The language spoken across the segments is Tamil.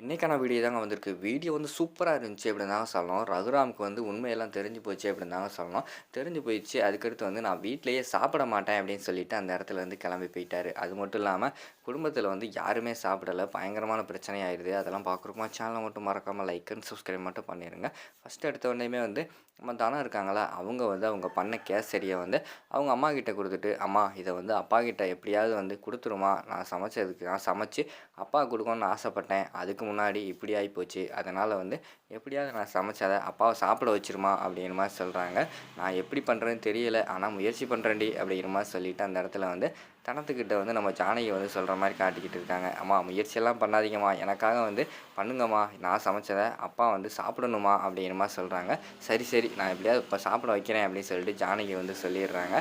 இன்றைக்கான வீடியோ தாங்க வந்திருக்கு. வீடியோ வந்து சூப்பராக இருந்துச்சு அப்படின்னு தாங்க சொல்லணும். ரகுராமுக்கு வந்து உண்மையெல்லாம் தெரிஞ்சு போச்சு அப்படின்னு தாங்க சொல்லணும். தெரிஞ்சு போயிடுச்சு. அதுக்கடுத்து வந்து நான் வீட்டிலையே சாப்பிட மாட்டேன் அப்படின்னு சொல்லிட்டு அந்த இடத்துல வந்து கிளம்பி போயிட்டார் அது மட்டும் இல்லாமல் குடும்பத்தில் வந்து யாருமே சாப்பிடல. பயங்கரமான பிரச்சனை ஆயிருது. அதெல்லாம் பார்க்குறோமா சேனலை மட்டும் மறக்காமல் லைக் அண்ட் சப்ஸ்கிரைப் மட்டும் பண்ணிடுங்க ஃபஸ்ட்டு எடுத்த உடனேயுமே வந்து நம்ம தானம் இருக்காங்களா, அவங்க வந்து அவங்க பண்ண கேசரியை வந்து அவங்க அம்மாகிட்ட கொடுத்துட்டு "அம்மா இதை வந்து அப்பாகிட்ட எப்படியாவது வந்து கொடுத்துருமா நான் சமைச்சதுக்கு நான் சமைச்சு அப்பா கொடுக்கணும்னு ஆசைப்பட்டேன். அதுக்கு முன்னாடி இப்படி ஆகிப்போச்சு அதனால் வந்து எப்படியாவது நான் சமைச்சத அப்பாவை சாப்பிட வச்சிருமா அப்படிங்கிற மாதிரி சொல்கிறாங்க நான் எப்படி பண்ணுறேன்னு தெரியல. ஆனால் முயற்சி பண்ணுறேன்டி அப்படிங்கிற மாதிரி சொல்லிவிட்டு அந்த இடத்துல வந்து தனத்துக்கிட்ட வந்து நம்ம ஜானகி வந்து சொல்கிற மாதிரி காட்டிக்கிட்டு இருக்காங்க. "அம்மா முயற்சியெல்லாம் பண்ணாதீங்கம்மா. எனக்காக வந்து பண்ணுங்கம்மா. நான் சமைச்சதை அப்பா வந்து சாப்பிடணுமா" அப்படிங்கிற மாதிரி சொல்கிறாங்க "சரி, சரி நான் எப்படியாவது இப்போ சாப்பிட வைக்கிறேன்" அப்படின்னு சொல்லிட்டு ஜானகி வந்து சொல்லிடுறாங்க.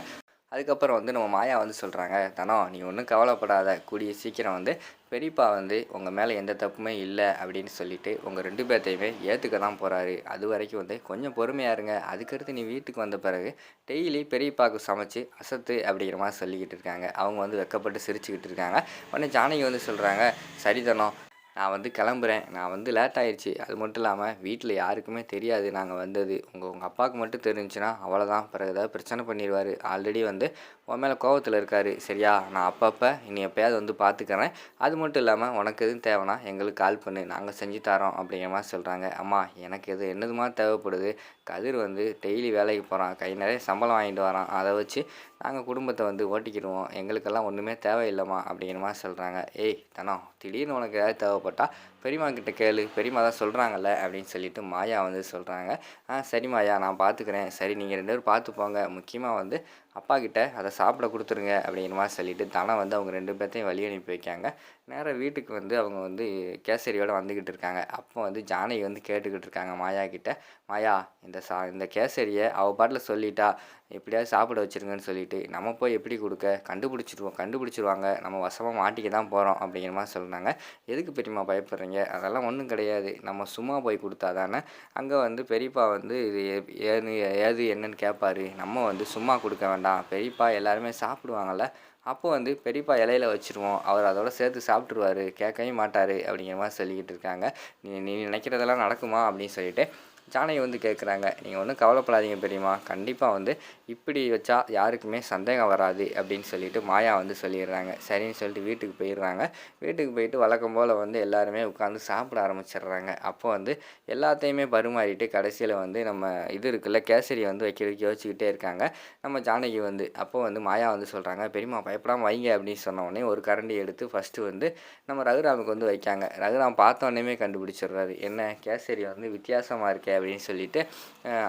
அதுக்கப்புறம் வந்து நம்ம மாயா வந்து சொல்கிறாங்க "தனம் நீ ஒன்றும் கவலைப்படாத. கூடிய சீக்கிரம் வந்து பெரியப்பா வந்து உங்கள் மேலே எந்த தப்புமே இல்லை அப்படின்னு சொல்லிட்டு உங்கள் ரெண்டு பேர்த்தையுமே ஏற்றுக்க தான் போகிறார் அது வரைக்கும் வந்து கொஞ்சம் பொறுமையா இருங்க. அதுக்கடுத்து நீ வீட்டுக்கு வந்த பிறகு டெய்லி பெரியப்பாவுக்கு சமைச்சு அசத்து" அப்படிங்கிற மாதிரி சொல்லிக்கிட்டு இருக்காங்க. அவங்க வந்து வெக்கப்பட்டு சிரிச்சுக்கிட்டு இருக்காங்க. உடனே ஜானகி வந்து சொல்கிறாங்க சரிதனம் நான் வந்து கிளம்புறேன். நான் வந்து லேட் ஆயிடுச்சு அது மட்டும் இல்லாமல் வீட்டில் யாருக்குமே தெரியாது நாங்கள் வந்தது. உங்கள் உங்கள் அப்பாவுக்கு மட்டும் தெரிஞ்சுன்னா அவ்வளோதான். பிறகு ஏதாவது பிரச்சனை பண்ணிடுவார் ஆல்ரெடி வந்து உன் மேலே கோபத்தில் இருக்காரு. சரியா? நான் அப்பப்போ இனி எப்போயாவது வந்து பார்த்துக்கிறேன். அது மட்டும் இல்லாமல் உனக்கு எதுவும் தேவைன்னா எங்களுக்கு கால் பண்ணு. நாங்கள் செஞ்சு தரோம் அப்படிங்கிற மாதிரி சொல்கிறாங்க "அம்மா எனக்கு எது என்னதுமா தேவைப்படுது. கதிர் வந்து டெய்லி வேலைக்கு போகிறான் கை நிறைய சம்பளம் வாங்கிட்டு வரான். அதை வச்சு நாங்கள் குடும்பத்தை வந்து ஓட்டிக்கிடுவோம் எங்களுக்கெல்லாம் ஒன்றுமே தேவையில்லம்மா" அப்படிங்கிற மாதிரி சொல்கிறாங்க "ஏய் தனம் திடீர்னு உனக்கு ஏதாவது கோவப்பட்டால் பெரியம்மா கிட்ட கேளு. பெரியம்மா தான் சொல்கிறாங்கல்ல அப்படின்னு சொல்லிட்டு மாயா வந்து சொல்கிறாங்க "ஆ சரி மாயா நான் பார்த்துக்கிறேன். சரி நீங்கள் ரெண்டு பேரும் பார்த்து போங்க. முக்கியமாக வந்து அப்பாகிட்ட அதை சாப்பிட கொடுத்துருங்க அப்படிங்கிற மாதிரி சொல்லிட்டு தனம் வந்து அவங்க ரெண்டு பேர்த்தையும் வழி அனுப்பி வைக்காங்க. நேராக வீட்டுக்கு வந்து அவங்க வந்து கேசரியோடு வந்துக்கிட்டு இருக்காங்க. அப்போ வந்து ஜானகி வந்து கேட்டுக்கிட்டு இருக்காங்க மாயா கிட்ட, "மாயா இந்த சா இந்த கேசரியை அவள் பாட்டில் சொல்லிட்டா. எப்படியாவது சாப்பிட வச்சுருங்கன்னு சொல்லிட்டு. நம்ம போய் எப்படி கொடுக்க கண்டுபிடிச்சிருவோம் கண்டுபிடிச்சிருவாங்க நம்ம வசமாக மாட்டிக்க தான் போகிறோம் அப்படிங்கிற மாதிரி சொல்கிறாங்க "எதுக்கு பெரியம்மா பயப்படுறீங்க? அதெல்லாம் ஒன்றும் கிடையாது. நம்ம சும்மா போய் கொடுத்தா தானே அங்கே வந்து பெரியப்பா வந்து இது ஏது ஏது என்னன்னு கேட்பாரு. நம்ம வந்து சும்மா கொடுக்க வேண்டாம். பெரியப்பா எல்லாருமே சாப்பிடுவாங்கள்ல அப்போ வந்து பெரியப்பா இலையில வச்சுருவோம். அவர் அதோட சேர்த்து சாப்பிட்ருவாரு கேட்கவே மாட்டார் அப்படிங்கிற மாதிரி சொல்லிக்கிட்டு இருக்காங்க. "நீ நீ நினைக்கிறதெல்லாம் நடக்குமா?" அப்படின்னு சொல்லிட்டு ஜானகி வந்து கேட்குறாங்க. நீங்கள் ஒன்றும் கவலைப்படாதீங்க பெரியம்மா. கண்டிப்பாக வந்து இப்படி வச்சா யாருக்குமே சந்தேகம் வராது" அப்படின்னு சொல்லிட்டு மாயா வந்து சொல்லிடுறாங்க. சரின்னு சொல்லிட்டு வீட்டுக்கு போயிடுறாங்க. வீட்டுக்கு போயிட்டு வழக்கம் போல் வந்து எல்லாருமே உட்காந்து சாப்பிட ஆரம்பிச்சிடுறாங்க. அப்போ வந்து எல்லாத்தையுமே பரிமாறிட்டு கடைசியில் வந்து நம்ம இது இருக்குல்ல கேசரி வந்து வைக்கிறதுக்கு யோசிச்சுக்கிட்டே இருக்காங்க. நம்ம ஜானகி வந்து. அப்போ வந்து மாயா வந்து சொல்கிறாங்க "பெரியம்மா பயப்படாமல் வைங்க" அப்படின்னு சொன்ன உடனே ஒரு கரண்டி எடுத்து ஃபர்ஸ்ட்டு வந்து நம்ம ரகுராமுக்கு வந்து வைக்காங்க. ரகுராம் பார்த்த கண்டுபிடிச்சிடுறாரு. "என்ன கேசரி வந்து வித்தியாசமாக இருக்கே" அப்படின்னு சொல்லிட்டு,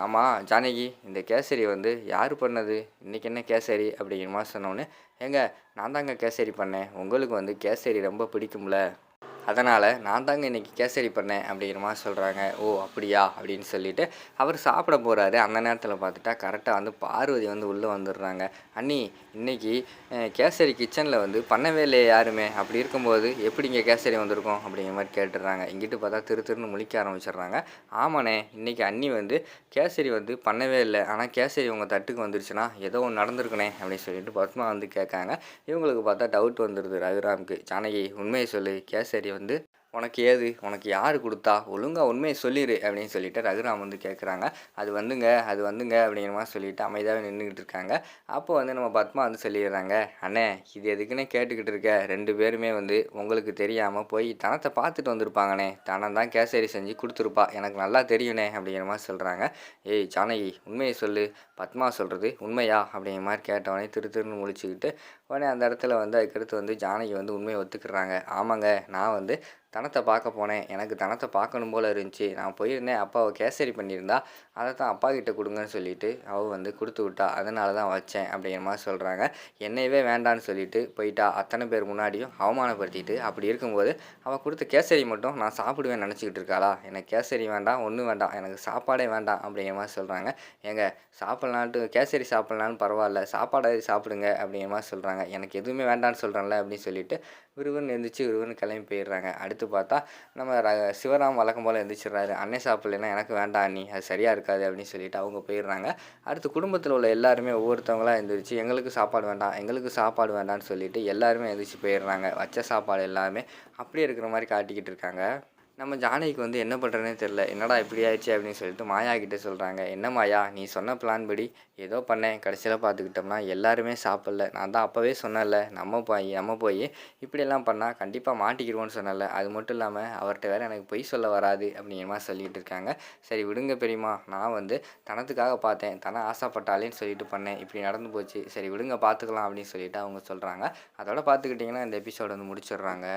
அம்மா ஜானகி இந்த கேசரி வந்து யார் பண்ணது? இன்னைக்கு என்ன கேசரி?" அப்படிங்கிற சொன்னோன்னு சொன்ன "ஏங்க நான் தாங்க கேசரி பண்ணேன். உங்களுக்கு வந்து கேசரி ரொம்ப பிடிக்கும்ல. அதனால் நான் தாங்க இன்னைக்கு கேசரி பண்ணேன்" அப்படிங்கிற சொல்கிறாங்க "ஓ அப்படியா?" அப்படின்னு சொல்லிட்டு அவர் சாப்பிட போகிறாரு அந்த நேரத்தில் பார்த்துட்டா கரெக்டாக வந்து பார்வதி வந்து உள்ளே வந்துடுறாங்க. "அண்ணி இன்றைக்கி கேசரி கிச்சனில் வந்து பண்ணவே இல்லையே யாருமே. அப்படி இருக்கும்போது எப்படிங்க கேசரி வந்திருக்கோம் அப்படிங்கிற மாதிரி கேட்டுடுறாங்க. இங்கிட்டு பார்த்தா திரு திருன்னு முழிக்க ஆரம்பிச்சிடுறாங்க. "ஆமாண்ணே இன்றைக்கி அண்ணி வந்து கேசரி வந்து பண்ணவே இல்லை ஆனால் கேசரி உங்கள் தட்டுக்கு வந்துருச்சுன்னா ஏதோ ஒன்று நடந்திருக்குனே அப்படின்னு சொல்லிட்டு பத்மா வந்து கேட்காங்க. இவங்களுக்கு பார்த்தா டவுட் வந்துடுது ரகுராமுக்கு. "ஜானகி உண்மையை சொல்லு. கேசரி வந்து உனக்கு ஏது? உனக்கு யார் கொடுத்தா ஒழுங்கா உண்மையை சொல்லிடு அப்படின்னு சொல்லிட்டு ரகுராம் வந்து கேட்குறாங்க. "அது வந்துங்க அது வந்துங்க" அப்படிங்கிற மாதிரி சொல்லிட்டு அமைதியாக நின்றுக்கிட்டு இருக்காங்க. அப்போ வந்து நம்ம பத்மா வந்து சொல்லிடுறாங்க, "அண்ணே இது எதுக்குன்னே கேட்டுக்கிட்டு இருக்க? ரெண்டு பேருமே வந்து உங்களுக்கு தெரியாமல் போய் தனத்தை பார்த்துட்டு வந்திருப்பாங்கண்ணே. தனம் தான் கேசரி செஞ்சு கொடுத்துருப்பா எனக்கு நல்லா தெரியுண்ணே" அப்படிங்கிற மாதிரி சொல்கிறாங்க "ஏய் ஜானகி உண்மையை சொல்லு. பத்மா சொல்கிறது உண்மையா?" அப்படிங்கிற மாதிரி கேட்ட உடனே திரு திருன்னு முழிச்சுக்கிட்டு, உடனே அந்த இடத்துல வந்து அதுக்கடுத்து வந்து ஜானகி வந்து உண்மையை ஒத்துக்கிறாங்க "ஆமாங்க நான் வந்து தனத்தை பார்க்க போனேன். எனக்கு தனத்தை பார்க்கணும் போல் இருந்துச்சு. நான் போயிருந்தேன். அப்பாவை கேசரி பண்ணியிருந்தா, அதை தான் அப்பாகிட்ட கொடுங்கன்னு சொல்லிட்டு அவள் வந்து கொடுத்து விட்டா. அதனால தான் வச்சேன்" அப்படிங்கிற மாதிரி சொல்கிறாங்க என்னையவே வேண்டான்னு சொல்லிட்டு போயிட்டா. அத்தனை பேர் முன்னாடியும் அவமானப்படுத்திட்டு, அப்படி இருக்கும்போது அவள் கொடுத்த கேசரி மட்டும் நான் சாப்பிடுவேன் நினச்சிக்கிட்டு இருக்காளா? எனக்கு கேசரி வேண்டாம். ஒன்றும் வேண்டாம். எனக்கு சாப்பாடே வேண்டாம்" அப்படிங்கிற மாதிரி சொல்கிறாங்க "ஏங்க சாப்பிட்லான்ட்டு கேசரி சாப்பிட்லான்னு பரவாயில்ல சாப்பாடாக சாப்பிடுங்க" அப்படிங்கிற மாதிரி சொல்கிறாங்க "எனக்கு எதுவுமே வேண்டான்னு சொல்கிறேன்ல அப்படின்னு சொல்லிட்டு விறுவிறுன்னு எந்திரிச்சு விறுவிறுன்னு கிளம்பி போயிடுறாங்க. அடுத்து பார்த்தா நம்ம ர சிவராம் வழக்கம் போல் எழுந்திரிச்சிடுறாரு அன்னை சாப்பிட்லன்னா எனக்கு வேண்டாம் நீ அது சரியாக இருக்காது" அப்படின்னு சொல்லிட்டு அவங்க போயிடுறாங்க. அடுத்து குடும்பத்தில் உள்ள எல்லாருமே ஒவ்வொருத்தவங்களாக எழுந்திரிச்சு "எங்களுக்கு சாப்பாடு வேண்டாம். எங்களுக்கு சாப்பாடு வேண்டாம்னு சொல்லிட்டு எல்லாருமே எழுந்திரிச்சு போயிடுறாங்க. வச்ச சாப்பாடு எல்லாமே அப்படியே இருக்கிற மாதிரி காட்டிக்கிட்டு இருக்காங்க. நம்ம ஜானகிக்கு வந்து என்ன பண்ணுறதுனே தெரில என்னடா இப்படி ஆயிடுச்சு? அப்படின்னு சொல்லிட்டு மாயா கிட்டே சொல்கிறாங்க என்ன மாயா? நீ சொன்ன பிளான் படி. ஏதோ பண்ணேன். கடைசியில் பார்த்துக்கிட்டோம்னா எல்லாருமே சாப்பிடல. நான் தான் அப்போவே சொன்னேன்ல. நம்ம போய் நம்ம போய் இப்படியெல்லாம் பண்ணால் கண்டிப்பாக மாட்டிக்கிடுவோன்னு சொன்னல அது மட்டும் இல்லாமல் அவர்கிட்ட வேறு எனக்கு பொய் சொல்ல வராது. அப்படிங்கிற மாதிரி சொல்லிட்டு இருக்காங்க. சரி விடுங்க பெரியம்மா. நான் வந்து தனத்துக்காக பார்த்தேன். தன ஆசைப்பட்டாலேன்னு சொல்லிட்டு பண்ணேன். இப்படி நடந்து போச்சு. சரி விடுங்க பார்த்துக்கலாம். அப்படின்னு சொல்லிட்டு அவங்க சொல்கிறாங்க அதோட பார்த்துக்கிட்டிங்கன்னா இந்த எபிசோட் வந்து முடிச்சிடுறாங்க.